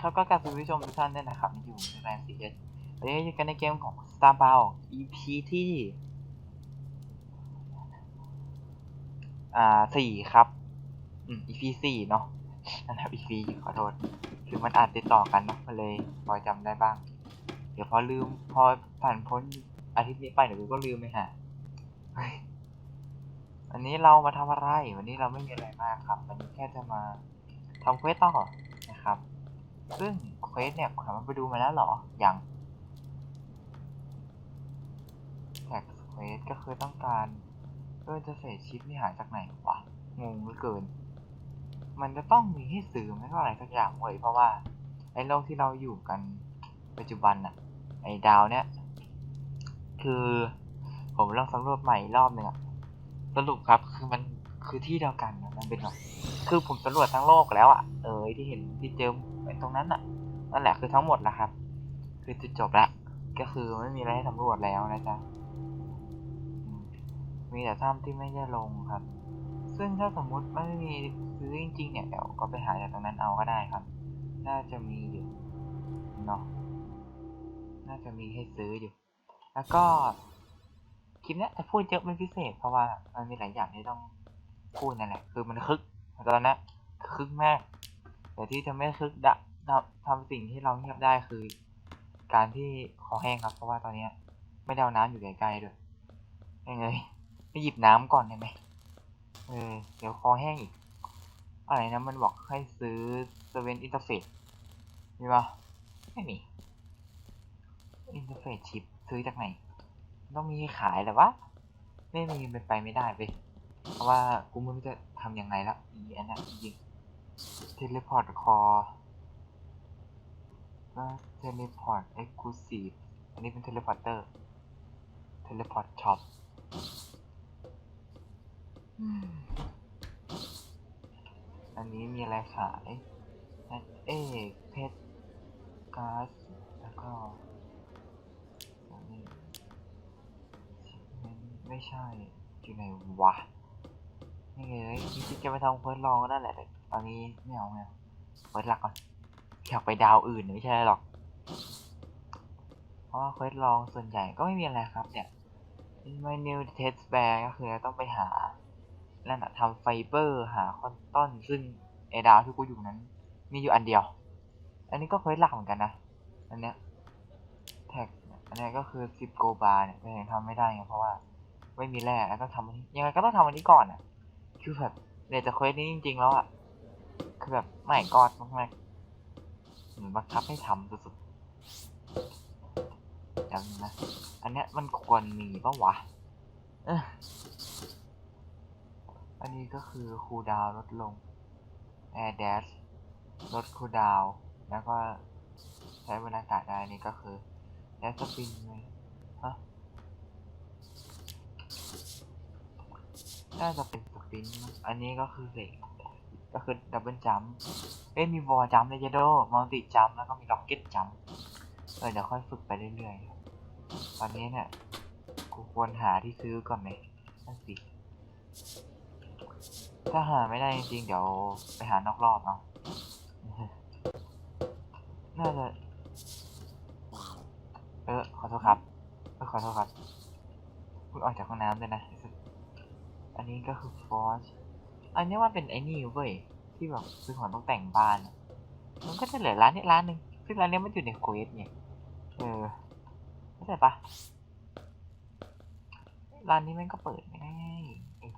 ครับก็กลับคุณผู้ชมทุกท่านด้วยนะครับอยู่ในแรนซีเอสวันนี้อยู่กันในเกมของ Star b o u EP ที่ อ่าสี่ครับ อืม EP สี่เนาะนะครับ EP ขอโทษ คือมันอาจติดต่อกันเนาะมันเลยพอจำได้บ้าง เดี๋ยวพอลืม พอผ่านพ้นอาทิตย์นี้ไปเดี๋ยวก็ลืมไปฮะวันนี้เรามาทำอะไร วันนี้เราไม่มีอะไรมากครับ วันนี้แค่จะมาทำเควสต่อนะครับ ซึ่งเควสเนี่ยถามว่าไปดูมาแล้วเหรอ ยังแท็กเควสก็คือต้องการเออจะเศษชิปนี่หายจากไหนวะ งงเหลือเกิน มันจะต้องมีให้ซื้อไม่ก็อะไรสักอย่างเว้ยเพราะว่าไอ้โลกที่เราอยู่กันปัจจุบันอะไอ้ดาวเนี่ย คือผมลองสำรวจใหม่รอบหนึ่งอะสรุปครับคือมันคือที่เดียวกันนะมันเป็นแบบคือผมสำรวจทั้งโลกแล้วอะเออที่เห็นที่เจอ อ้ตรงนั้นอะนั่นแหละคือทั้งหมดแล้วครับ คือจุดจบละก็คือไม่มีอะไรให้สำรวจแล้วนะจ๊ะมีแต่ถ้ำที่ไม่ได้ลงครับ ซึ่งถ้าสมมุติไม่มีซื้อจริงๆเนี่ยเดี๋ยวก็ไปหาจากตรงนั้นเอาก็ได้ครับ น่าจะมีอยู่เนาะน่าจะมีให้ซื้ออยู่ แล้วก็คลิปเนี้ยจะพูดเยอะเป็นพิเศษเพราะว่ามันมีหลายอย่างที่ต้องพูดนั่นแหละ คือมันคึกตอนนั้นคึกมาก แต่ที่จะไม่คึกดะทำทำสิ่งที่เราเงียบได้คือ การที่คอแห้งครับ เพราะว่าตอนเนี้ยไม่ได้เอาน้ำอยู่ใกล้ๆด้วยยังไงไปหยิบน้ำก่อนได้ไหมเออเดี๋ยวคอแห้งอีก อะไรนะมันบอกให้ซื้อเซเว่นอินเทอร์เฟซมีปะไม่มีอินเทอร์เฟซชิปซื้อจากไหน ต้องมีขายแต่ว่า ไม่มีเป็นไปไม่ได้ไปเพราะว่ากูไม่รู้จะทำยังไงละอีอันนั้นยิง เทเลพอร์ตคอก็เทเลพอร์ตเอ็กซ์คลูซีฟอันนี้เป็นเทเลพอร์เตอร์ เทเลพอร์ตช็อปอันนี้มีอะไรขายอันเอกเพชรก๊าซแล้วก็ไม่ใช่อยู่ไหนวะนี่ไงจริงจะไปทำเฟิร์สลองก็ได้แหละ ตอนนี้ไม่เอาไม่เอาเฟิร์สหลักก่อนอยากไปดาวอื่นไม่ใช่หรอก เพราะเฟิร์สลองส่วนใหญ่ก็ไม่มีอะไรครับ เนี่ย My new test bear ก็คือต้องไปหานั่นอะทำไฟเบอร์หาคอนตอนซึ่งไอดาวที่กูอยู่นั้น มีอยู่อันเดียว อันนี้ก็เฟิร์สหลักเหมือนกันนะ อันเนี้ยแท็กอันเนี้ยก็คือ10โกบาเนี่ยไม่ยังทำไม่ได้ไงเพราะว่าไม่มีแร่แล้วก็ทำยังไงก็ต้องทำอันนี้ก่อนอะคือแบบเนี่ยจะเควสนี้จริง ๆ แล้วอะ คือแบบไม่กอดมากๆเหมือนบังคับให้ทำสุดๆยังนะ อันเนี้ยมันควรมีปะวะอันนี้ก็คือคูลดาวลดลง Air Dash ลดคูลดาวแล้วก็ใช้บรรยากาศได้นี่ก็คือแดสปินเลยฮะน่าจะเป็นสปิน อันนี้ก็คือเสก ก็คือดับเบิลจัมป์เอ้ยมีวอลจัมป์เลเจโดมัลติจัมป์แล้วก็มีล็อกเก็ตจัมป์เออเดี๋ยวค่อยฝึกไปเรื่อยๆ ตอนนี้เนี่ยกูควรหาที่ซื้อก่อนไหมนั่นสิ ถ้าหาไม่ได้จริงๆ เดี๋ยวไปหานอกรอบเอาน่าจะ เออขอโทษครับเออขอโทษครับพิ่งออกจากห้องน้ำเลยนะ อันนี้ก็คือฟอส อันนี้ว่าเป็นไอ้นี่เว้ยที่แบบซื้อของต้องแต่งบ้าน มันก็จะเหลือร้านนี้ร้านหนึ่งซึ่งร้านนี้มันอยู่ในเควสไงเออเข้าใจปะร้านนี้มันก็เปิดไม่ได้เอ๊ะ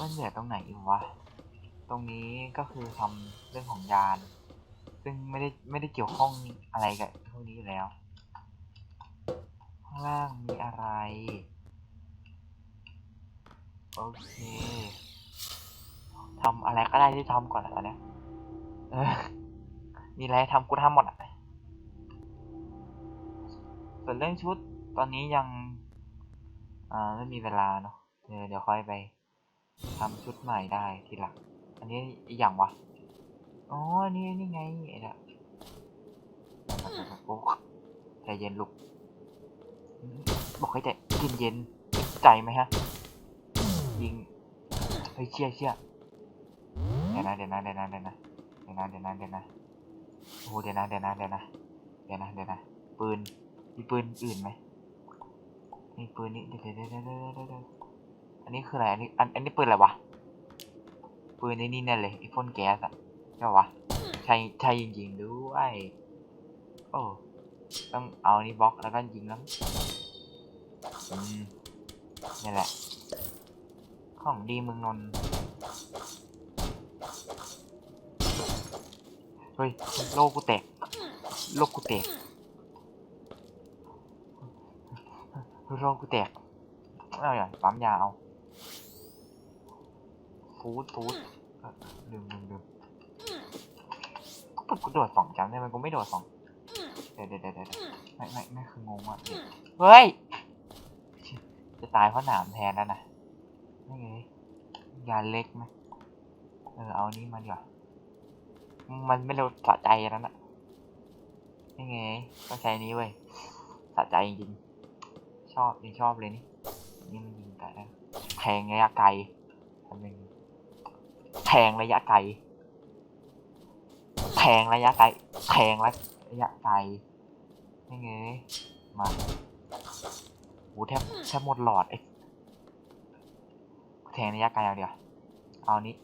มันเหลือตรงไหนอีกวะ ตรงนี้ก็คือทำเรื่องของยาน ซึ่งไม่ได้ไม่ได้เกี่ยวข้องอะไรกับพวกนี้อยู่แล้ว ข้างล่างมีอะไร โอเคทำอะไรก็ได้ที่ทำก่อนอะตอนเนี้ยมีอะไรทำกูทำหมดอะส่วนเรื่องชุดตอนนี้ยังอ่าไม่มีเวลาเนาะเดี๋ยวค่อยไปทำชุดใหม่ได้ทีหลัง อันนี้อีกอย่างวะ อ๋อ นี่นี่ไงไอ้เนี่ยโอ้ใจเย็นลูกบอกให้ใจเย็นเย็นใจไหมฮะ ยิงเฮ้ยเชี่ยเชี่ยเดี๋ยวนะเดี๋ยวนะเดี๋ยวนะเดี๋ยวนะเดี๋ยวนะเดี๋ยวนะเดี๋ยวนะโอ้เดี๋ยวนะเดี๋ยวนะเดี๋ยวนะเดี๋ยวนะเดี๋ยวนะปืนมีปืนอื่นไหมมีปืนนี้เดี๋ยวเดี๋ยวเดี๋ยวเดี๋ยวเดี๋ยวเดี๋ยวอันนี้คืออะไรอันนี้อันอันนี้ปืนอะไรวะปืนในนี่แน่เลยไอ้พ่นแก๊สอะใช่ปะวะใช่ใช่จริงๆด้วยโอ้ต้องเอานี้บล็อกแล้วก็ยิงแล้วนี่แหละ ของดีเมืองนนท์เฮ้ย โลกกูแตก โลกกูแตก โลกกูแตก เอาอย่างปั๊มยาเอา ฟูดฟูดเอ่อลืมลืมลืมก็ปึกกูโดดสองจำได้ไหมกูไม่โดดสองเดี๋ยวเดี๋ยวเดี๋ยวเดี๋ยวไม่ไม่ไม่คืองงว่ะเดี๋ยวเฮ้ย จะตายเพราะหนามแทนแล้วนะ ไม่ไงยาเล็กไหมเออเอานี้มาดีกว่ามันไม่เร็วสะใจแล้วนะนี่ไงก็ใช้นี้เว้ยสะใจจริงชอบยังชอบเลยนี่นี่มันยิงไกลแทงระยะไกลทำหนึ่งแทงระยะไกลแทงระยะไกลแทงระยะไกลนี่ไงมาโหแทบแทบหมดหลอดไอ้ แทงระยะไกลเอาเดียว เอานี้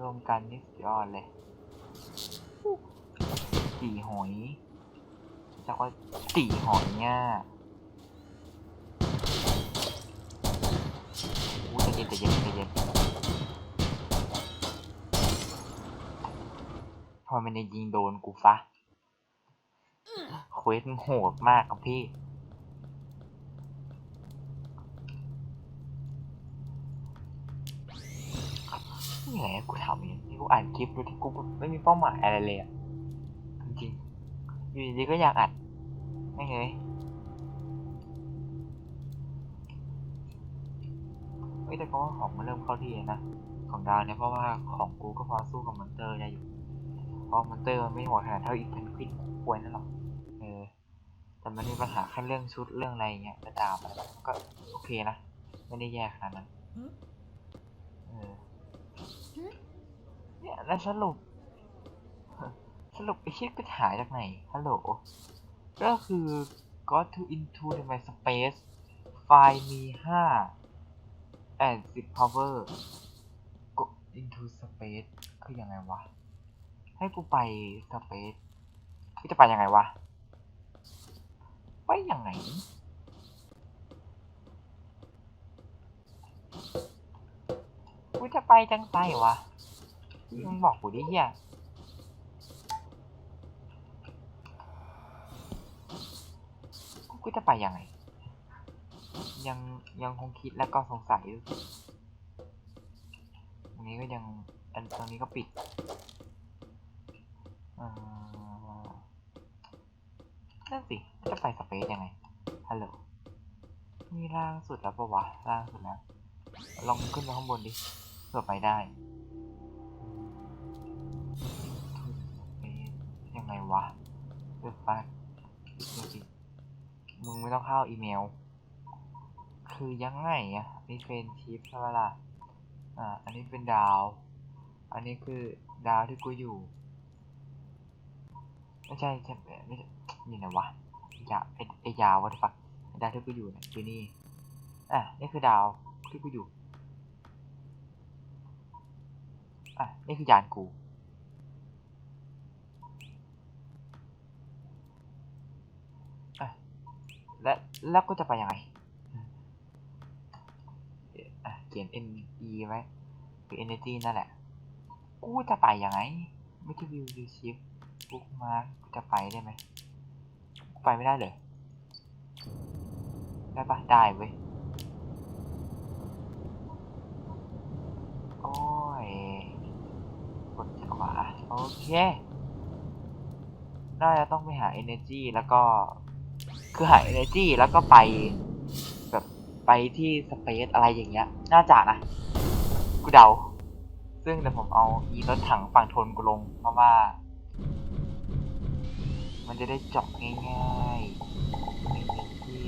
รวมกันนี่สุดยอดเลยสี่หอยจากว่าสี่หอยเนี่ยอู้ใจเย็นใจเย็นใจเย็น พอมันจะยิงโดนกูฟะเควสโหดมากครับพี่ นี่แหละกูทำอย่างนี้กูอ่านคลิปโดยที่กูไม่มีเป้าหมายอะไรเลยอะจริงๆอยู่ดีๆก็อยากอัดไม่ไงยเฮ้ยแต่ก็ของมันเริ่มเข้าที่นะ ของดาวเนี่ยเพราะว่าของกูก็พอสู้กับมอนเตอร์ได้อยู่ เพราะมอนเตอร์มันไม่โหดขนาดเท่าอีกเพนกวินควรนั่นหรอกเออแต่มันมีปัญหาแค่เรื่องชุดเรื่องอะไรเงี้ยกระดาบอะไรมันก็โอเคนะ ไม่ได้แย่ขนาดนั้นเออเนี่ยแล้วสรุป สรุปไอ้เชี่ยกูหายจากไหนฮัลโหลก็คือ got to into the my space ไฟล์มีห้า and สิบ power go into space คือยังไงวะ ให้กูไป space กูจะไปยังไงวะไปยังไงกูจะไปจังไงวะมึงบอกกูดิเฮียกูจะไปยังไง ยังยังคงคิดแล้วก็สงสัยอยู่ตรงนี้ก็ยังอันตรงนี้ก็ปิด นั่นสิจะไปสเปซยังไง ฮัลโหลนี่ล่างสุดแล้วปะวะ ล่างสุดแล้ว ลองขึ้นไปข้างบนดิเพื่อไปได้ ยังไงวะเลือกไปดูสิมึงไม่ต้องเข้าอีเมล คือยังไงอะมีเฟรนชิพใช่ไหมล่ะ อ่า อันนี้เป็นดาว อันนี้คือดาวที่กูอยู่ ไม่ใช่ใช่ไม่ใช่นี่นะวะยาไอไอยาววะที่ฟักดาวที่กูอยู่เนี่ยคือนี่อะนี่คือดาวที่กูอยู่อะนี่คือยานกูอะและแล้วก็จะไปยังไงเอะเขียน N E ไว้คือ energy นั่นแหละ กูจะไปยังไง ไม่ที่วิววิวชิฟ บุ๊กมากูจะไปได้ไหมกูไปไม่ได้เลย ได้ปะได้เว้ยโอ้ยกดขวาโอเคน่าจะต้องไปหา energy แล้วก็ คือหา energy แล้วก็ไป แบบไปที่ space อะไรอย่างเงี้ย น่าจะนะ กูเดา ซึ่งเดี๋ยวผมเอาอีรถถังฝั่งทนกูลง เพราะว่า มันจะได้เจาะง่ายๆไม่เป็นที่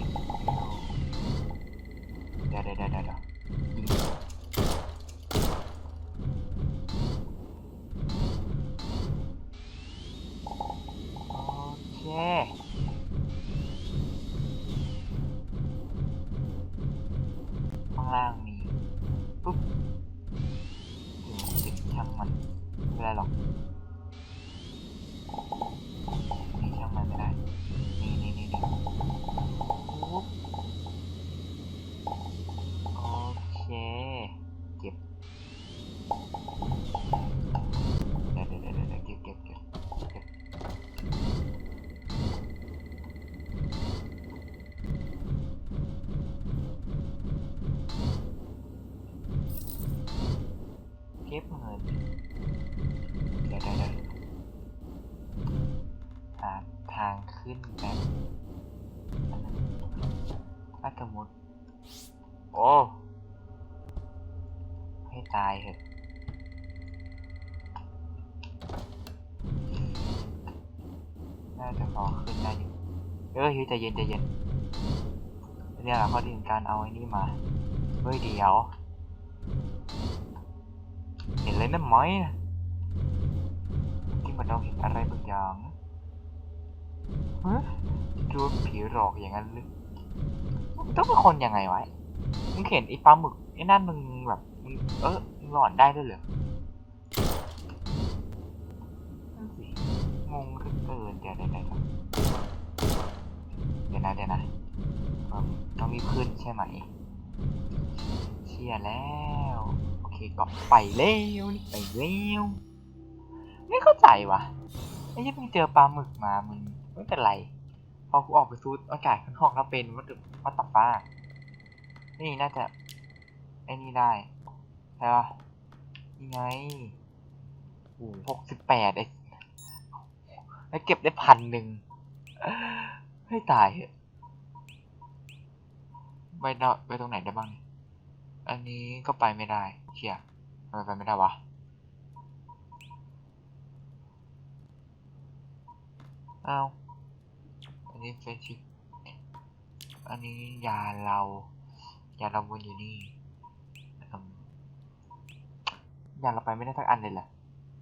เดี๋ยวเดี๋ยวเดี๋ยวเดี๋ยวยิงโอเค เฮ้ยใจเย็นใจเย็นเนี่ยแหละข้อดีของการเอาไอ้นี่มา เฮ้ยเดี๋ยว เห็นเลยนะไหมนะที่มันเราเห็นอะไรบางอย่างนะฮะโดนผีหลอกอย่างนั้นหรือมึงต้องเป็นคนยังไงวะมึงเห็นไอ้ปลาหมึกไอ้นั่นมึงแบบมึงเออมึงหลอนได้ด้วยเหรอนั่นสิงงเหลือเกินเดี๋ยวเดี๋ยวเดี๋ ยวเดี๋ยวนะเดี๋ยวนะเอิ่มต้องรีขึ้นใช่ไหมเชียร์แล้ว โอเคก็ไปเร็วนี่ไปเร็วไม่เข้าใจวะไอ้ที่มึงเจอปลาหมึกมามึงไม่เป็นไร พอกูออกไปซูดอากาศข้างนอกแล้วเป็นวัตถุวัตถุฟ้านี่น่าจะไอ้นี่ได้ใช่ปะนี่ไงโอ้หกสิบแปดไอ้แล้วเก็บได้พันหนึ่ง ให้ตายเหอะไปนไปตรงไหนได้บ้าง อันนี้ก็ไปไม่ได้เชียทำไมไปไม่ได้วะ เอาอันนี้เฟชิอันนี้ยาเรา ยาเราวนอยู่นี่อยาเราไปไม่ได้สักอันเลยเหรอ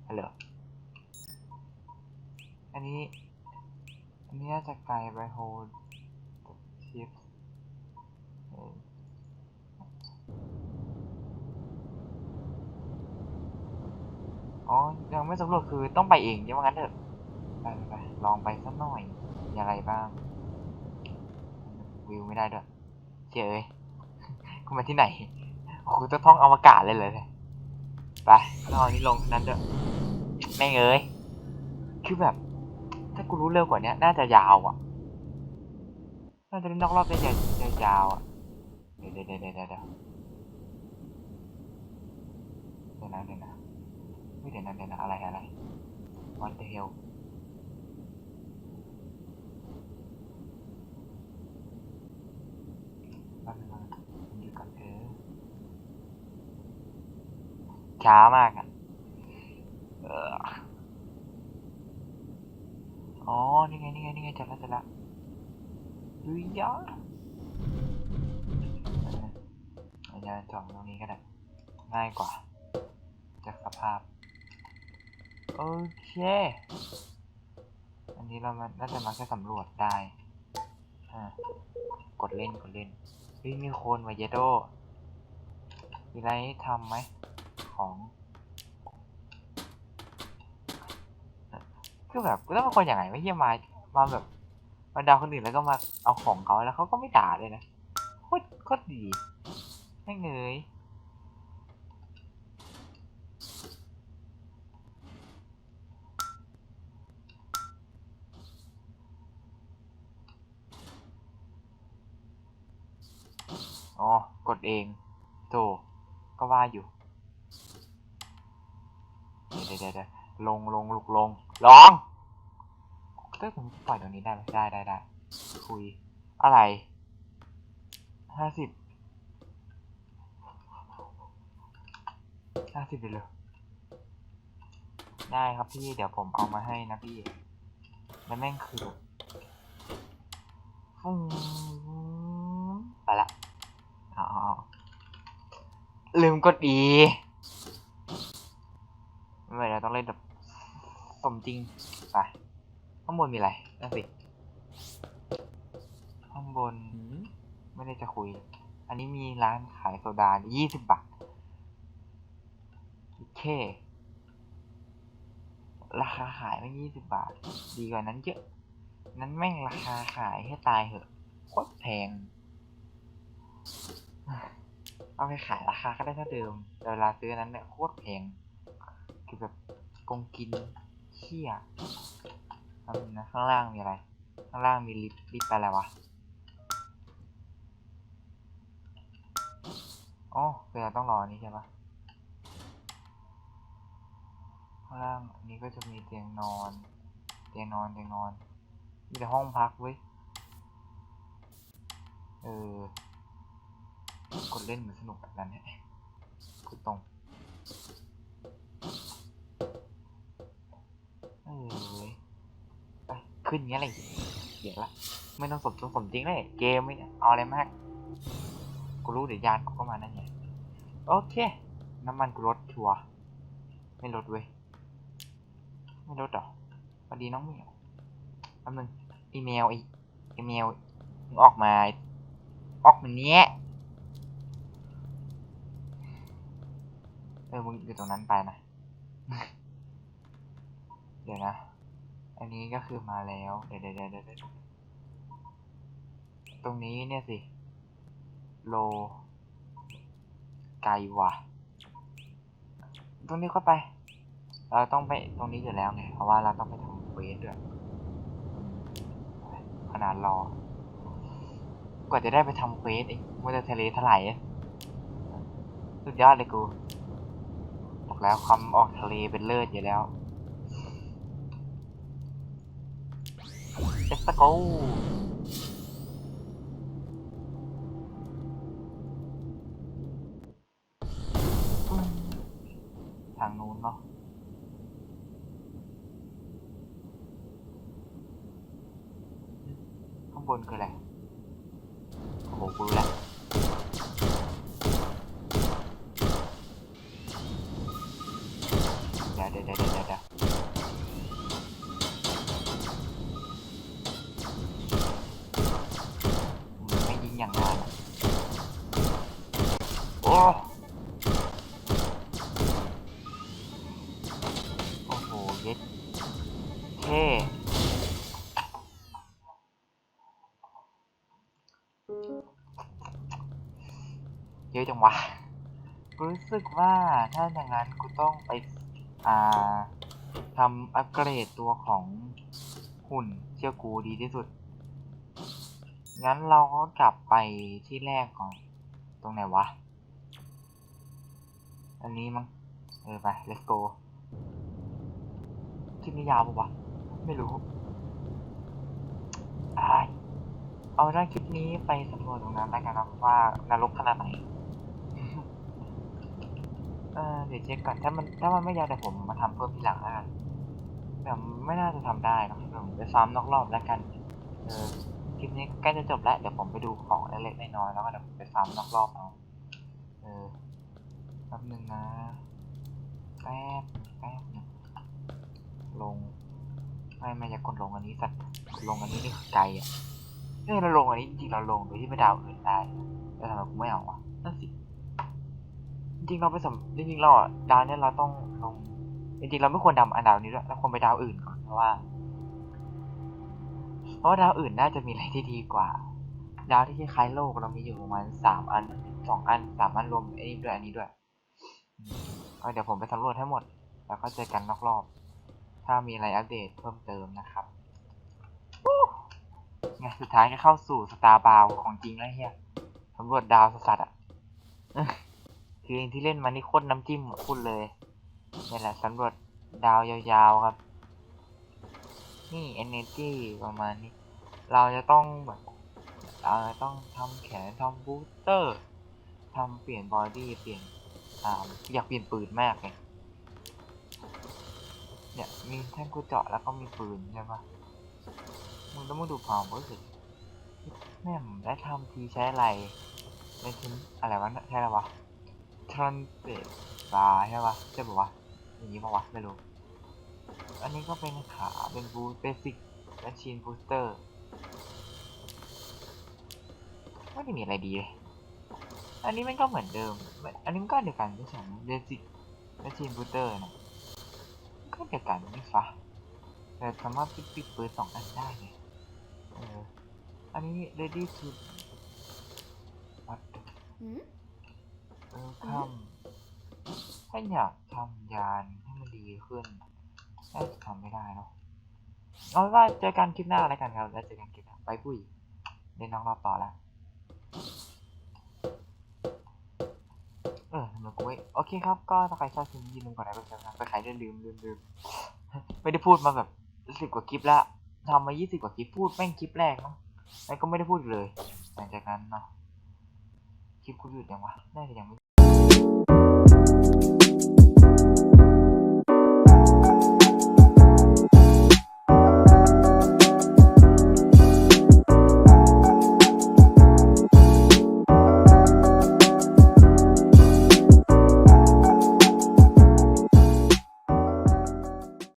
ฮัลโหลอันนี้ นนี้น่าจะไกลไปโฮลชิปอ๋อ ยังไม่สำรวจคือต้องไปเองใช่ไหมงั้นเถอะ ไปไปลองไปสักหน่อย มีอะไรบ้าง วิวไม่ได้ด้วยเจ๋ยกูมาที่ไหนโอ้โหจะท่องอวกาศเลยเลยไปเราอันนี้ลงนั้นเด้อแม่งเอ้ย คือแบบ ถ้ากูรู้เร็วกว่านี้น่าจะยาวอะ น่าจะเล่นนอกรอบได้ยาวยาวอะ เดี๋ยวเดี๋ยวเดี๋ยวเดี๋ยวเดี๋ยวนะเดี๋ยวนะไม่เดี๋ยวนะเดี๋ยวนะอะไรอะไร what the hell บ้างบ้างหยุดก่อนเออช้ามากอะเออ อ๋อ นี่ไง นี่ไง นี่ไงจัดละจัดละดุยยะอาจจะจอดตรงนี้ก็ได้ ง่ายกว่า จากสภาพ โอเค อันนี้เรามาน่าจะมาแค่สำรวจได้ อ่ากดเล่น กดเล่นเฮ้ยมีคนมาเยโดมีอะไรให้ทำไหม ของ คือแบบกูต้องเป็นคนอย่างไรไม่เฮียมามาแบบมาดาวคนอื่นแล้วก็มาเอาของเขาแล้วเขาก็ไม่ด่าเลยนะโคตรโคตรดีไม่เงยอ๋อ กดเองโธ่ก็ว่าอยู่ เดี๋ยวเดี๋ยวเดี๋ยว ลงลงลุกลงลองเต้ยผมปล่อยตรงนี้ได้ไหมได้ได้ได้คุย อะไรห้าสิบห้าสิบเลยได้ครับพี่เดี๋ยวผมเอามาให้นะพี่แล้วแม่งคือฟุ้งไปละเอาเอลืมกดอีไม่เป็นไรเราต้องเล่นแบบ สมจริงไปข้างบนมีอะไรนั่นสิข้างบนไม่ได้จะคุย อันนี้มีร้านขายโซดายี่สิบบาทโอเคราคาขายไม่ยี่สิบบาท ดีกว่านั้นเยอะ นั้นแม่งราคาขายให้ตายเหอะโคตรแพง เอาไปขายราคาก็ได้เท่าเดิม แต่เวลาซื้อนั้นเนี่ยโคตรแพง คือแบบกงกิน เชี่ยทำนะข้างล่างมีอะไร ข้างล่างมีลิฟต์ลิฟต์อะไรวะอ๋อคือเราต้องรออันนี้ใช่ปะข้างล่างอันนี้ก็จะมีเตียงนอน เตียงนอนเตียงนอน มีแต่ห้องพักเว้ย เออ กดเล่นเหมือนสนุกแบบนั้นเนี่ยกดตรง เออเว้ยไป ขึ้นเงี้ยเลยเดี๋ยวละไม่ต้องสมต้องสมจริงเลยเกมไม่เอาอะไรมาก กูรู้เดี๋ยวยานกูก็มานั่นไงโอเค น้ำมันกูลดชัวไม่ลดเว้ยไม่ลดหรอพอดีน้องเหมียวแป๊บนึงอีเมลอีอีเมลมึงออกมา ออกมาเนี้ยเออมึงอยู่ตรงนั้นไปนะ เดี๋ยวนะ อันนี้ก็คือมาแล้ว เดี๋ยวเดี๋ยวเดี๋ยวตรงนี้เนี่ยสิ โล ไกว่ะตรงนี้ก็ไป เราต้องไปตรงนี้อยู่แล้วไง เพราะว่าเราต้องไปทำเวสด้วย ขนาดรอ กว่าจะได้ไปทำเวสไอ้มันจะทะเลถลายสุดยอดเลยกู บอกแล้วความออกทะเลเป็นเลิศอยู่แล้ว Let's go ทางนู้นเนาะข้างบนคืออะไรโอ้โหกูรู้แล้ว เยอะจังวะรู้สึกว่าถ้าอย่างนั้นกูต้องไปอ่าทำอัปเกรดตัวของหุ่นเชื่อกูดีที่สุด งั้นเราก็กลับไปที่แรกก่อน ตรงไหนวะ อันนี้มั้ง เออไป let's go คลิปนี้ยาวปะวะ ไม่รู้อาเอาได้คลิปนี้ไปสำรวจตรงนั้นแล้วกันนะว่านรกขนาดไหน เออเดี๋ยวเช็คก่อนถ้ามันถ้ามันไม่ยาวแต่ผมมาทำเพิ่มทีหลังแล้วกันแต่ไม่น่าจะทำได้นะผมไปซ้ำนอกรอบแล้วกันเออคลิปนี้ใกล้จะจบแล้วเดี๋ยวผมไปดูของเล็กๆน้อยๆแล้วก็เดี๋ยวผมไปซ้ำนอกรอบเอาเออแป๊บนึงนะแป๊บแป๊บหนึงลงไม่ไม่อยากกดลงอันนี้สัตว์ลงอันนี้นี่ไกลอะเออเราลงอันนี้จริงเราลงโดยที่ไม่ดาวอื่นได้แต่ทำไมกูไม่เอาวะนั่นสิ จริงๆเราไปสำจริงๆเราอะดาวเนี่ยเราต้องลงจริงๆเราไม่ควรดำอันดาวนี้ด้วยเราควรไปดาวอื่นก่อนเพราะว่า เพราะว่าดาวอื่นน่าจะมีอะไรที่ดีกว่า ดาวที่คล้ายโลกเรามีอยู่ประมาณสามอันสองอันสามอันรวมไอ้นี่ด้วยอันนี้ด้วยก็เดี๋ยวผมไปสำรวจให้หมด แล้วก็เจอกันนอกรอบ ถ้ามีอะไรอัปเดตเพิ่มเติมนะครับไงสุดท้ายก็เข้าสู่สตาร์บาวของจริงแล้วเฮียสำรวจดาวสัสๆอะ เองที่เล่นมานี่โคตรน้ำจิ้มพูดเลยนี่แหละสำรวจดาวยาวๆครับ นี่ energy ประมาณนี้ เราจะต้องแบบเราจะต้องทำแขนทำบูสเตอร์ทำเปลี่ยนบอดี้เปลี่ยนอ่าอยากเปลี่ยนปืนมากเลยเนี่ยมีแท่งกูเจาะแล้วก็มีปืนใช่ปะมึงต้องมาดูความรู้สึกแม่มได้ทำทีใช้อะไรในชิ้นอะไรวะใช่อะไรวะ ทรานเซตาร์ใช่ปะใช่ปะวะอย่างนี้ปะวะไม่รู้ อันนี้ก็เป็นขาเป็นบูเบสิกแมชชีนบูสเตอร์ไม่ได้มีอะไรดีเลยอันนี้มันก็เหมือนเดิม อันนี้มันก็เดียวกันไม่ใช่เบสิกแมชชีนบูสเตอร์นะก็เดียวกันนี่ฟะแต่สามารถปิดปิดปืนสองอันได้ไงเอออันนี้ ready to what หื มเออทำถ้าอยากทำยานให้มันดีขึ้นน่าจะทำไม่ได้เนาะเอาเป็นว่าเจอกันคลิปหน้าแล้วกันครับแล้วเจอกันคลิปหน้าไปปุ้ยเดี๋ยน้องรอต่อแล้วเออทำไมกูไม่โอเคครับ ก็ถ้าใครชอบคลิปนี้อย่าลืมกดไลค์กดแชร์นะไปใครได้ลืมลืมลืมไม่ได้พูดมาแบบสิบกว่าคลิปละทำมายี่สิบกว่าคลิปพูดแม่งคลิปแรกเนาะแล้วก็ไม่ได้พูดเลยหลังจากนั้นเนาะ คลิปกูหยุดยังวะได้หรือยัง